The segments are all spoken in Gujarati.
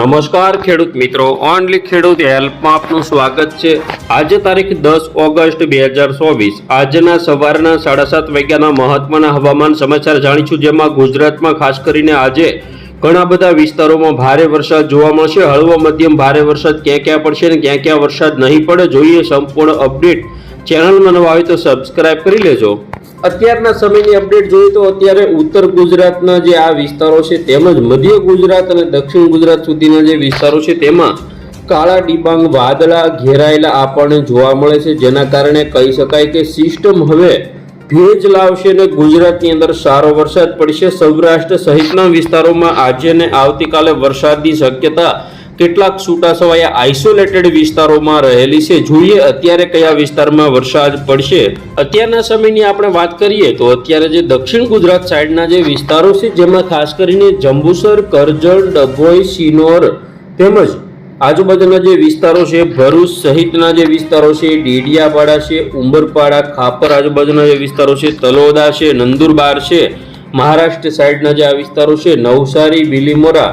નમસ્કાર ખેડૂત મિત્રો, ઓનલી ખેડૂત હેલ્પમાં આપનું સ્વાગત છે. આજે તારીખ દસ ઓગસ્ટ બે હજાર ચોવીસ. આજના સવારના સાડા સાત વાગ્યાના મહત્વના હવામાન સમાચાર જાણીશું, જેમાં ગુજરાતમાં ખાસ કરીને આજે ઘણા બધા વિસ્તારોમાં ભારે વરસાદ જોવા મળશે. હળવો મધ્યમ ભારે વરસાદ ક્યાં ક્યાં પડશે અને ક્યાં ક્યાં વરસાદ નહીં પડે, જોઈએ સંપૂર્ણ અપડેટ ચેનલમાં નવા આવે તો સબસ્ક્રાઇબ કરી લેજો. અત્યારના સમયની અપડેટ જોઈએ તો અત્યારે ઉત્તર ગુજરાતના જે આ વિસ્તારો છે તેમજ મધ્ય ગુજરાત અને દક્ષિણ ગુજરાત સુધીના જે વિસ્તારો છે તેમાં કાળા ડિબાંગ, વાદળા ઘેરાયેલા આપણને જોવા મળે છે. જેના કારણે કહી શકાય કે સિસ્ટમ હવે ભેજ લાવશે અને ગુજરાતની અંદર સારો વરસાદ પડશે. સૌરાષ્ટ્ર સહિતના વિસ્તારોમાં આજે ને આવતીકાલે વરસાદની શક્યતા કેટલાક છૂટાછવાયા આઇસોલેટેડ વિસ્તારોમાં રહેલી છે. જોઈએ અત્યારે કયા વિસ્તારમાં વરસાદ પડશે. અત્યારના સમયની આપણે વાત કરીએ તો અત્યારે જે દક્ષિણ ગુજરાત સાઈડના જે વિસ્તારો છે, જેમાં ખાસ કરીને જંબુસર, કરજણ, ડભોઈ સિનોર તેમજ આજુબાજુના જે વિસ્તારો છે, ભરૂચ સહિતના જે વિસ્તારો છે, ડેડિયાપાડા છે, ઉંબરપાડા, ખાપર આજુબાજુના જે વિસ્તારો છે, તલોદા છે, નંદુરબાર છે, મહારાષ્ટ્ર સાઈડના જે આ વિસ્તારો છે, નવસારી, બિલીમોરા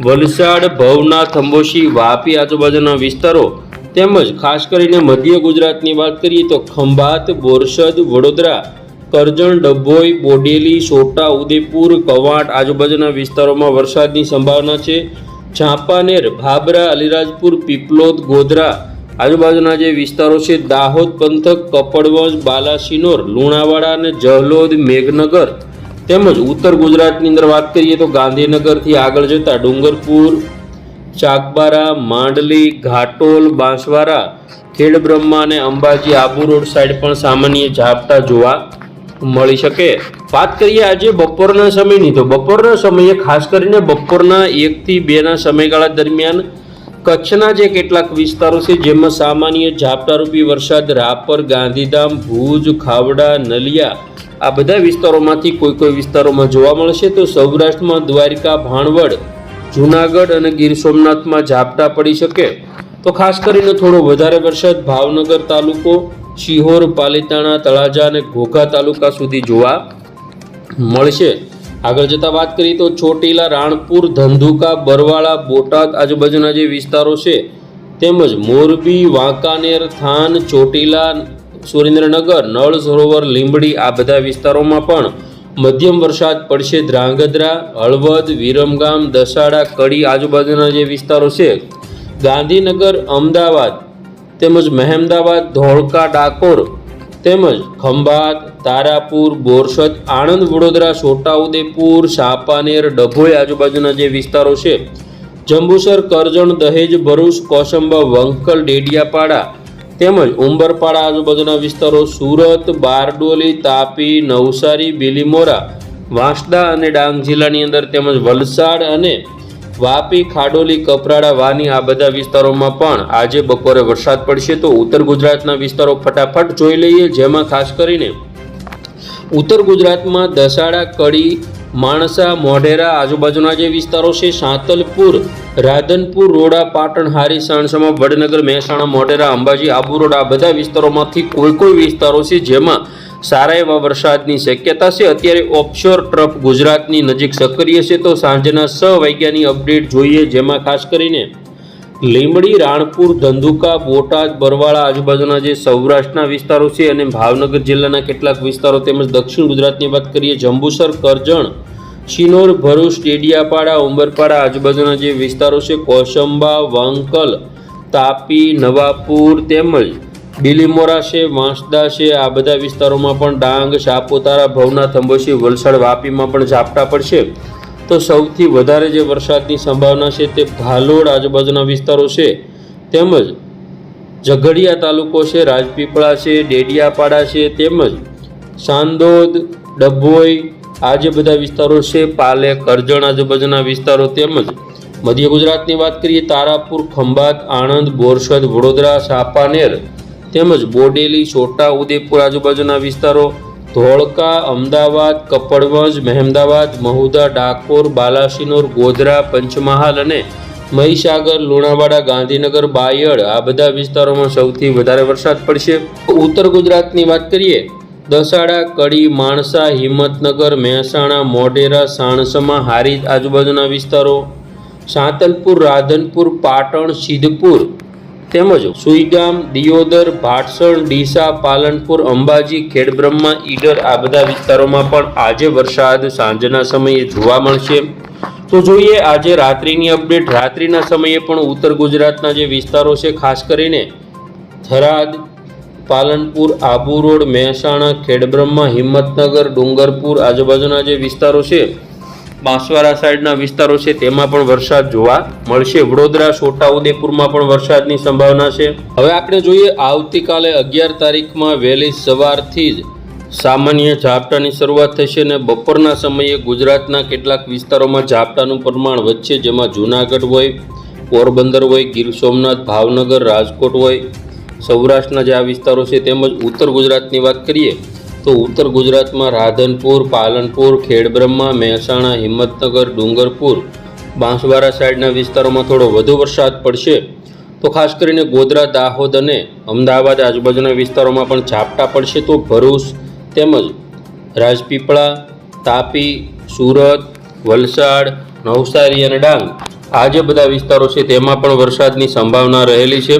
વલસાડ ભવનાથ અંબોશી વાપી આજુબાજુના વિસ્તારો તેમજ ખાસ કરીને મધ્ય ગુજરાતની વાત કરીએ તો ખંભાત, બોરસદ, વડોદરા, કરજણ, ડભોઈ, બોડેલી છોટા ઉદેપુર કવાંટ આજુબાજુના વિસ્તારોમાં વરસાદની સંભાવના છે. ચાંપાનેર ભાબરા અલીરાજપુર, પીપલોદ, ગોધરા આજુબાજુના જે વિસ્તારો છે દાહોદ, પંથક, કપડવંજ, બાલાસિનોર, લુણાવાડા અને જહલોદ, મેઘનગર તેમજ ઉત્તર ગુજરાતની અંદર વાત કરીએ તો ગાંધીનગરથી આગળ જતા ડુંગરપુર, ચાકબારા, માંડલી, ઘાટોલ બાંસવારા ખેડબ્રહ્મા અને અંબાજી આબુ રોડ સાઈડ પણ સામાન્ય ઝાપટા જોવા મળી શકે. વાત કરીએ આજે બપોરના સમયની. તો બપોરના સમયે ખાસ કરીને બપોરના એકથી બેના સમયગાળા દરમિયાન કચ્છના જે કેટલાક વિસ્તારો છે, જેમાં સામાન્ય ઝાપટારૂપી વરસાદ, રાપર, ગાંધીધામ, ભુજ, ખાવડા, નલિયા, આ બધા વિસ્તારોમાંથી કોઈ કોઈ વિસ્તારોમાં જોવા મળશે. તો સૌરાષ્ટ્રમાં દ્વારિકા, ભાણવડ, જુનાગઢ અને ગીર સોમનાથમાં ઝાપટા પડી શકે. તો ખાસ કરીને થોડો વધારે વરસાદ ભાવનગર તાલુકો, શિહોર, પાલીતાણા, તળાજા અને ઘોઘા તાલુકા સુધી જોવા મળશે. આગળ જતા વાત કરીએ તો ચોટીલા, રાણપુર, ધંધુકા, બરવાળા, બોટાદ આજુબાજુના જે વિસ્તારો છે, તેમજ મોરબી, વાંકાનેર, થાન, ચોટીલા, સુરેન્દ્રનગર, નળ, સરોવર, લીંબડી આ બધા વિસ્તારોમાં પણ મધ્યમ વરસાદ પડશે. ધ્રાંગધ્રા, હળવદ, વિરમગામ, દસાડા, કડી આજુબાજુના જે વિસ્તારો છે, ગાંધીનગર, અમદાવાદ તેમજ મહેમદાવાદ, ધોળકા, ડાકોર તેમજ ખંભાત, તારાપુર, બોરસદ, આણંદ, વડોદરા, છોટાઉદેપુર, સાપાનેર, ડભોઈ આજુબાજુના જે વિસ્તારો છે, જંબુસર, કરજણ, દહેજ, ભરૂચ કોસંબા વંકલ, ડેડિયાપાડા તેમજ ઉંબરપાડા આજુબાજુના વિસ્તારો સુરત, બારડોલી, તાપી, નવસારી, બિલીમોરા, વાંસદા અને ડાંગ જિલ્લાની અંદર તેમજ વલસાડ અને વાપી, ખાડોલી, કપરાડા, વાની આ બધા વિસ્તારોમાં પણ આજે બપોરે વરસાદ પડશે તો ઉત્તર ગુજરાતના વિસ્તારો ફટાફટ જોઈ લઈએ. જેમાં ખાસ કરીને ઉત્તર ગુજરાતમાં દસાડા, કડી, માણસા, મોઢેરા આજુબાજુના જે વિસ્તારો છે, સાંતલપુર, રાધનપુર, રોડા, પાટણ, હારી, સાણસમા, વડનગર, મહેસાણા, મોઢેરા, અંબાજી, આબુ રોડ આ બધા વિસ્તારોમાંથી કોઈ કોઈ વિસ્તારો છે જેમાં સારા એવા વરસાદની શક્યતા છે. અત્યારે ઓફશોર ટ્રફ ગુજરાતની નજીક સક્રિય છે તો સાંજના છ વાગ્યાની અપડેટ જોઈએ, જેમાં ખાસ કરીને લીંબડી, રાણપુર, ધંધુકા, બોટાદ, બરવાળા આજુબાજુના જે સૌરાષ્ટ્રના વિસ્તારો છે અને ભાવનગર જિલ્લાના કેટલાક વિસ્તારો તેમજ દક્ષિણ ગુજરાતની વાત કરીએ, જંબુસર, કરજણ, શિનોર, ભરૂચ, ડેડિયાપાડા, ઉંબરપાડા આજુબાજુના જે વિસ્તારો છે, કોસંબા, વાંકલ, તાપી, નવાપુર, તેમજ બિલીમોરા છે વાંસદા છે, આ બધા વિસ્તારોમાં પણ ડાંગ, સાપુતારા ભવનાથ અંબોશી વલસાડ, વાપીમાં પણ ઝાપટા પડશે. તો સૌથી વધારે જે વરસાદની સંભાવના છે તે ભાલોડ આજુબાજુના વિસ્તારો છે. તેમજ ઝઘડિયા તાલુકો છે, રાજપીપળા છે, ડેડિયાપાડા છે, તેમજ સાંદોદ, ડભોઈ, આ જે બધા વિસ્તારો છે પાલે કરજણ આજુબાજુના વિસ્તારો તેમજ મધ્ય ગુજરાતની વાત કરીએ, તારાપુર, ખંભાત, આણંદ, બોરસદ, વડોદરા, સાપાનેર તેમજ બોડેલી, છોટા, ઉદેપુર આજુબાજુના વિસ્તારો ધોળકા, અમદાવાદ, કપડવંજ, મહેમદાવાદ, મહુદા, ડાકોર, બાલાસિનોર, ગોધરા, પંચમહાલ અને મહીસાગર, લુણાવાડા, ગાંધીનગર, બાયડ આ બધા વિસ્તારોમાં સૌથી વધારે વરસાદ પડશે. ઉત્તર ગુજરાતની વાત કરીએ, દસાડા, કડી, માણસા, હિંમતનગર, મહેસાણા, મોઢેરા, સાણસમા હારીજ આજુબાજુના વિસ્તારો સાંતલપુર, રાધનપુર, પાટણ, સિદ્ધપુર તેમજ સુઈગામ, દિયોદર, ભાટસણ, ડીસા, પાલનપુર, અંબાજી, ખેડબ્રહ્મા, ઈડર આ બધા વિસ્તારોમાં પણ આજે વરસાદ સાંજના સમયે જોવા મળશે. તો જોઈએ આજે રાત્રિની અપડેટ. રાત્રિના સમયે પણ ઉત્તર ગુજરાતના જે વિસ્તારો છે, ખાસ કરીને થરાદ, પાલનપુર, આબુ રોડ, મહેસાણા, ખેડબ્રહ્મા, હિંમતનગર, ડુંગરપુર આજુબાજુના જે વિસ્તારો છે બાંસવાડા સાઈડના વિસ્તારો છે, તેમાં પણ વરસાદ જોવા મળશે. વડોદરા, છોટાઉદેપુરમાં પણ વરસાદની સંભાવના છે. હવે આપણે જોઈએ, આવતીકાલે અગિયાર તારીખમાં વહેલી સવારથી જ સામાન્ય ઝાપટાની શરૂઆત થશે અને બપોરના સમયે ગુજરાતના કેટલાક વિસ્તારોમાં ઝાપટાનું પ્રમાણ વધશે, જેમાં જૂનાગઢ હોય, પોરબંદર હોય, ગીર સોમનાથ, ભાવનગર, રાજકોટ હોય, સૌરાષ્ટ્રના જે આ વિસ્તારો છે, તેમજ ઉત્તર ગુજરાતની વાત કરીએ તો ઉત્તર ગુજરાતમાં રાધનપુર, પાલનપુર, ખેડબ્રહ્મા, મહેસાણા, હિંમતનગર, ડુંગરપુર, બાંસવાડા સાઈડના વિસ્તારોમાં થોડો વધુ વરસાદ પડશે. તો ખાસ કરીને ગોધરા, દાહોદ અને અમદાવાદ આજુબાજુના વિસ્તારોમાં પણ ઝાપટા પડશે તો ભરૂચ તેમજ રાજપીપળા, તાપી, સુરત, વલસાડ, નવસારી અને ડાંગ આ જે બધા વિસ્તારો છે તેમાં પણ વરસાદની સંભાવના રહેલી છે.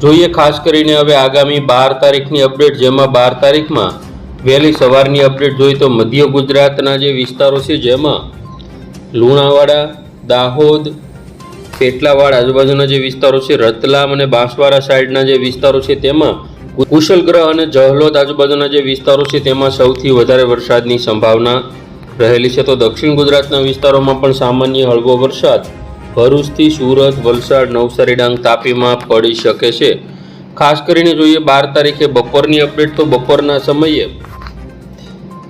જોઈએ ખાસ કરીને હવે આગામી બાર તારીખની અપડેટ જેમાં બાર તારીખમાં વહેલી સવારની અપડેટ જોઈએ તો મધ્ય ગુજરાતના જે વિસ્તારો છે, જેમાં લુણાવાડા, દાહોદ, પેટલાવાડ આજુબાજુના જે વિસ્તારો છે, રતલામ અને બાંસવાડા સાઈડના જે વિસ્તારો છે, તેમાં કુશલગ્રહ અને જહલોદ આજુબાજુના જે વિસ્તારો છે, તેમાં સૌથી વધારે વરસાદની સંભાવના રહેલી છે. તો દક્ષિણ ગુજરાતના વિસ્તારોમાં પણ સામાન્ય હળવો વરસાદ. ભરૂચથી સુરત, વલસાડ નવસારી ડાંગ તાપીમાં પડી શકે છે. ખાસ કરીને જોઈએ બાર તારીખે બપોરની અપડેટ. તો બપોરના સમયે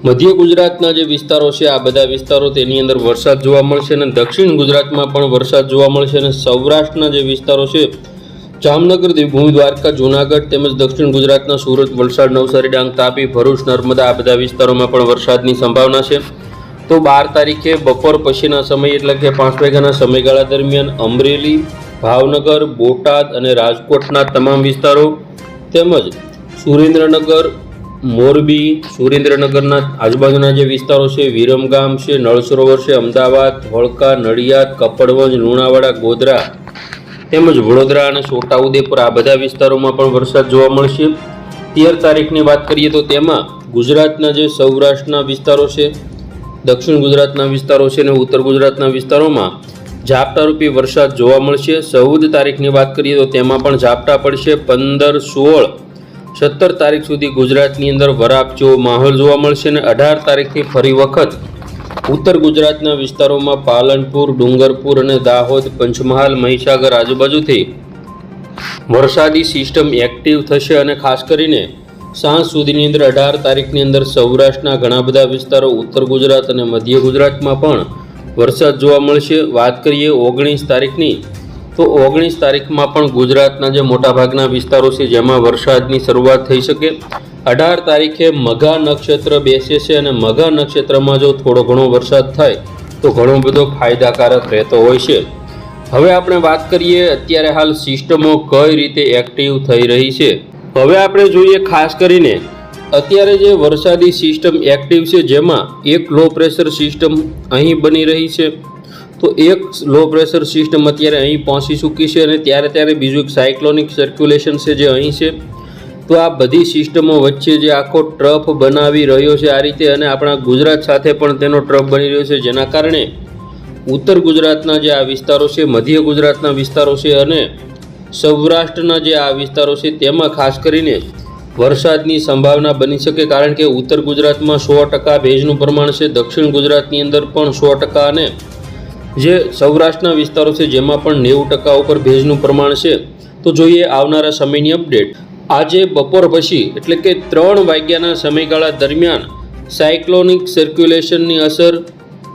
મધ્ય ગુજરાતના જે વિસ્તારો છે, આ બધા વિસ્તારો તેની અંદર વરસાદ જોવા મળશે અને દક્ષિણ ગુજરાતમાં પણ વરસાદ જોવા મળશે અને સૌરાષ્ટ્રના જે વિસ્તારો છે, જામનગર, દેવભૂમિ, દ્વારકા, જૂનાગઢ તેમજ દક્ષિણ ગુજરાતના સુરત, વલસાડ, નવસારી, ડાંગ, તાપી, ભરૂચ, નર્મદા આ બધા વિસ્તારોમાં પણ વરસાદની સંભાવના છે. તો બાર તારીખે બપોર પછીના સમય એટલે કે પાંચ વાગ્યાના સમયગાળા દરમિયાન અમરેલી, ભાવનગર, બોટાદ અને રાજકોટના તમામ વિસ્તારો તેમજ સુરેન્દ્રનગર મોરબી, સુરેન્દ્રનગરના આજુબાજુના જે વિસ્તારો છે, વિરમગામ છે નળ સરોવર છે, અમદાવાદ ધોળકા નડિયાદ, કપડવંજ, લુણાવાડા, ગોધરા તેમજ વડોદરા અને છોટાઉદેપુર આ બધા વિસ્તારોમાં પણ વરસાદ જોવા મળશે. તેર તારીખની વાત કરીએ તો તેમાં ગુજરાતના જે સૌરાષ્ટ્રના વિસ્તારો છે, દક્ષિણ ગુજરાતના વિસ્તારો છે અને ઉત્તર ગુજરાતના વિસ્તારોમાં ઝાપટારૂપી વરસાદ જોવા મળશે. ચૌદ તારીખની વાત કરીએ તો તેમાં પણ ઝાપટા પડશે. પંદર સોળ સત્તર તારીખ સુધી ગુજરાતની અંદર વરાપ જેવો માહોલ જોવા મળશે અને અઢાર તારીખથી ફરી વખત ઉત્તર ગુજરાતના વિસ્તારોમાં પાલનપુર, ડુંગરપુર અને દાહોદ, પંચમહાલ, મહીસાગર આજુબાજુથી વરસાદી સિસ્ટમ એક્ટિવ થશે અને ખાસ કરીને સાંજ સુધીની અંદર અઢાર તારીખની અંદર સૌરાષ્ટ્રના ઘણા બધા વિસ્તારો, ઉત્તર ગુજરાત અને મધ્ય ગુજરાતમાં પણ વરસાદ જોવા મળશે. વાત કરીએ ઓગણીસ તારીખની તો ઓગણીસ તારીખમાં પણ ગુજરાતના જે મોટાભાગના વિસ્તારો છે, જેમાં વરસાદની શરૂઆત થઈ શકે. અઢાર તારીખે મઘા નક્ષત્ર બેસે છે અને મઘા નક્ષત્રમાં જો થોડો ઘણો વરસાદ થાય, તો ઘણો બધો ફાયદાકારક રહેતો હોય છે. હવે આપણે વાત કરીએ અત્યારે હાલ સિસ્ટમો કઈ રીતે એક્ટિવ થઈ રહી છે. હવે આપણે જોઈએ ખાસ કરીને, અત્યારે જે વરસાદી સિસ્ટમ એક્ટિવ છે, જેમાં એક લો પ્રેશર સિસ્ટમ અહીં બની રહી છે. તો એક લો પ્રેશર સિસ્ટમ અત્યારે અહીં પહોંચી ચૂકી છે અને ત્યારે ત્યારે બીજું એક સાયક્લોનિક સર્ક્યુલેશન છે જે અહીં છે. તો આ બધી સિસ્ટમો વચ્ચે જે આખો ટ્રફ બનાવી રહ્યો છે આ રીતે અને આપણા ગુજરાત સાથે પણ તેનો ટ્રફ બની રહ્યો છે. જેના કારણે ઉત્તર ગુજરાતના જે આ વિસ્તારો છે, મધ્ય ગુજરાતના વિસ્તારો છે અને સૌરાષ્ટ્રના જે આ વિસ્તારો છે તેમાં ખાસ કરીને વરસાદની સંભાવના બની શકે કારણ કે ઉત્તર ગુજરાતમાં સો ટકા ભેજનું પ્રમાણ છે, દક્ષિણ ગુજરાતની અંદર પણ સો ટકા અને જે સૌરાષ્ટ્રના વિસ્તારો છે, જેમાં પણ નેવું ટકા ઉપર ભેજનું પ્રમાણ છે, તો જોઈએ આવનારા સમયની અપડેટ આજે બપોર પછી, એટલે કે ત્રણ વાગ્યાના સમયગાળા દરમિયાન સાયક્લોનિક સર્ક્યુલેશનની અસર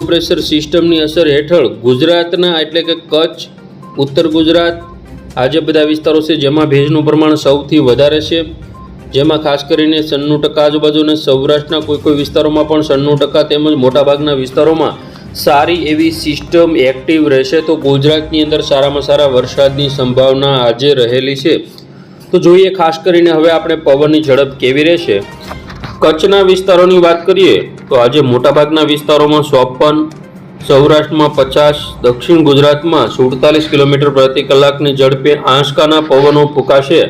પ્રેશર સિસ્ટમની અસર હેઠળ ગુજરાતના એટલે કે કચ્છ, ઉત્તર ગુજરાત આ જે બધા વિસ્તારો છે, જેમાં ભેજનું પ્રમાણ સૌથી વધારે છે. જેમાં ખાસ કરીને સન્નું ટકા આજુબાજુ અને સૌરાષ્ટ્રના કોઈ કોઈ વિસ્તારોમાં પણ સન્નું ટકા તેમજ મોટાભાગના વિસ્તારોમાં સારી એવી સિસ્ટમ એક્ટિવ રહેશે તો ગુજરાતની અંદર સારામાં સારા વરસાદની સંભાવના આજે રહેલી છે. તો જોઈએ ખાસ કરીને હવે આપણે પવનની ઝડપ કેવી રહેશે. કચ્છના વિસ્તારોની વાત કરીએ તો આજે મોટાભાગના વિસ્તારોમાં ચોપન, સૌરાષ્ટ્રમાં પચાસ, દક્ષિણ ગુજરાતમાં સુડતાલીસ કિલોમીટર પ્રતિ કલાકની ઝડપે આંચકાના પવનો ફૂંકાશે.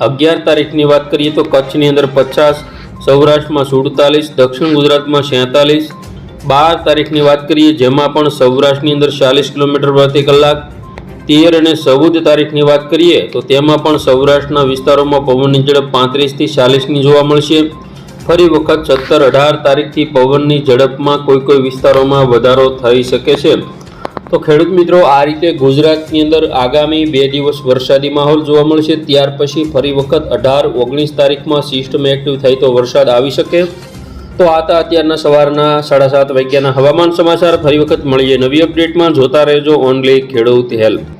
અગિયાર તારીખની વાત કરીએ તો કચ્છની અંદર પચાસ, સૌરાષ્ટ્રમાં સુડતાલીસ, દક્ષિણ ગુજરાતમાં સેતાલીસ બાર તારીખની વાત કરીએ, જેમાં પણ સૌરાષ્ટ્રની અંદર ચાલીસ કિલોમીટર પ્રતિ કલાક, તેર અને ચૌદ તારીખની વાત કરીએ, તો તેમાં પણ સૌરાષ્ટ્રના વિસ્તારોમાં પવનની ઝડપ પાંત્રીસથી ચાલીસની જોવા મળશે. ફરી વખત સત્તર અઢાર તારીખથી પવનની ઝડપમાં કોઈ કોઈ વિસ્તારોમાં વધારો થઈ શકે છે. તો ખેડૂત મિત્રો, આ રીતે ગુજરાતની અંદર આગામી બે દિવસ વરસાદી માહોલ જોવા મળશે. ત્યાર પછી ફરી વખત અઢાર, ઓગણીસ તારીખમાં સિસ્ટમ એક્ટિવ થાય તો વરસાદ આવી શકે. તો આ હતા અત્યારના સવારના સાડા સાત વાગ્યાના હવામાન સમાચાર. ફરી વખત મળીએ નવી અપડેટમાં. જોતા રહેજો ઓનલી ખેડૂત હેલ્પ.